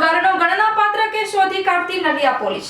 ગુનેગારોનો ગણનાપાત્ર case શોધી કાઢતી Naliya police.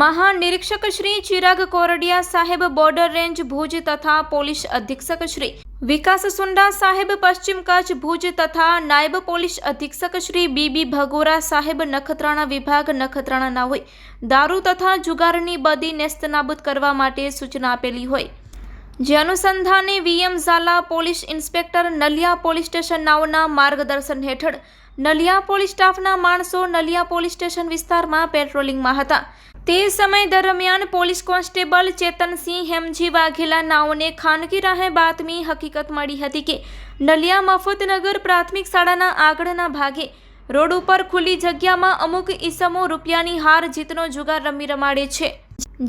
મહાનિરીક્ષક શ્રી ચિરાગ કોરડિયા સાહેબ બોર્ડર રેન્જ ભુજ તથા પોલીસ અધિક્ષક શ્રી વિકાસ સુંડા સાહેબ પશ્ચિમ કચ્છ ભુજ તથા નાયબ પોલીસ અધિક્ષક શ્રી બીબી ભગોરા સાહેબ નખત્રાણા વિભાગ નખત્રાણાના હોય. દારૂ તથા જુગારની બદી નેસ્તનાબૂદ કરવા માટે સૂચના આપેલી હોય. જે અનુસંધાને VM Zala police inspector Naliya police station નાઓના માર્ગદર્શન હેઠળ નલિયા પોલીસ સ્ટાફના માણસો નલિયા પોલીસ સ્ટેશન વિસ્તારમાં પેટ્રોલિંગમાં હતા. તે સમય દરમિયાન પોલીસ કોન્સ્ટેબલ ચેતનસિંહ હેમજી વાઘેલા નાઓને ખાનગી રાહે બાતમી હકીકત મળી હતી કે નલિયા મફતનગર પ્રાથમિક શાળાના આગળના ભાગે રોડ ઉપર ખુલ્લી જગ્યામાં અમુક ઈસમો રૂપિયાની હાર જીતનો જુગાર રમી રમાડે છે.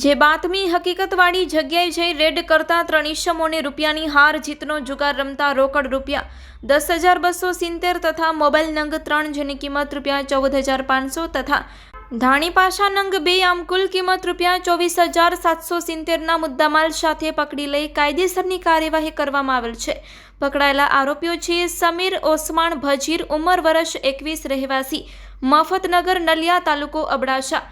જે બાતમી હકીકતવાળી જગ્યાએ જઈ રેડ કરતા ત્રણ ઈસમોને રૂપિયાની હાર જીતનો જુગાર રમતા રોકડ રૂપિયા દસ હજાર બસો સિત્તેર તથા મોબાઈલ નંગ ત્રણ જેની કિંમત રૂપિયા ચૌદ હજાર પાંચસો તથા ધાણી પાશા નંગ બે આમ કુલ કિંમત રૂપિયા ચોવીસ હજાર સાતસો સિત્તેરના મુદ્દામાલ સાથે પકડી લઈ કાયદેસરની કાર્યવાહી કરવામાં આવેલ છે. પકડાયેલા આરોપીઓ છે સમીર ઓસમાણ ભજીર ઉંમર વર્ષ એકવીસ રહેવાસી મફતનગર નલિયા તાલુકો અબડાસા.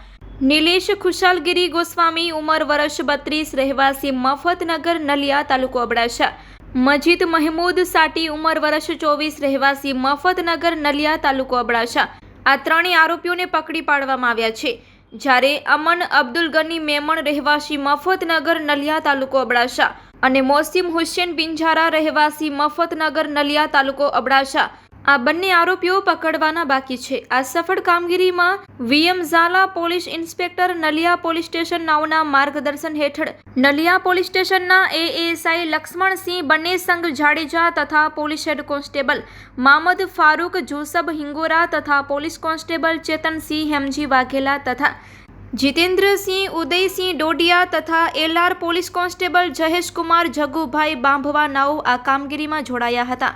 નિલેશ ખુશાલગીરી ગોસ્વામી ઉંમર વર્ષ બત્રીસ, રહેવાસી મફતનગર, નલિયા તાલુકો અબડાસા. મજીદ મહેમૂદ સાટી ઉંમર વર્ષ ચોવીસ, રહેવાસી મફતનગર, નલિયા તાલુકો અબડાસા. આ ત્રણેય આરોપીઓને પકડી પાડવામાં આવ્યા છે. જ્યારે અમન અબ્દુલ ગની મેમણ, રહેવાસી મફતનગર, નલિયા તાલુકો અબડાસા. અને મોસીમ હુસેન બિંજારા, રહેવાસી મફતનગર, નલિયા તાલુકો અબડાસા. આ બંને આરોપીઓ પકડવાના બાકી છે. આ સફળ કામગીરીમાં VM Zala police inspector Naliya police station નાઓના માર્ગદર્શન હેઠળ નલિયા પોલીસ સ્ટેશનના એએસઆઈ લક્ષ્મણસિંહ, બંને સંઘ જાડેજા તથા police head constable Mamad Farooq, Jusab Hingora તથા પોલીસ કોન્સ્ટેબલ ચેતનસિંહ, હેમજી વાઘેલા તથા જીતેન્દ્રસિંહ, ઉદયસિંહ ડોડિયા તથા LR police constable Jaheshkumar Jagubhai Bambhava નાઓ આ કામગીરીમાં જોડાયા હતા.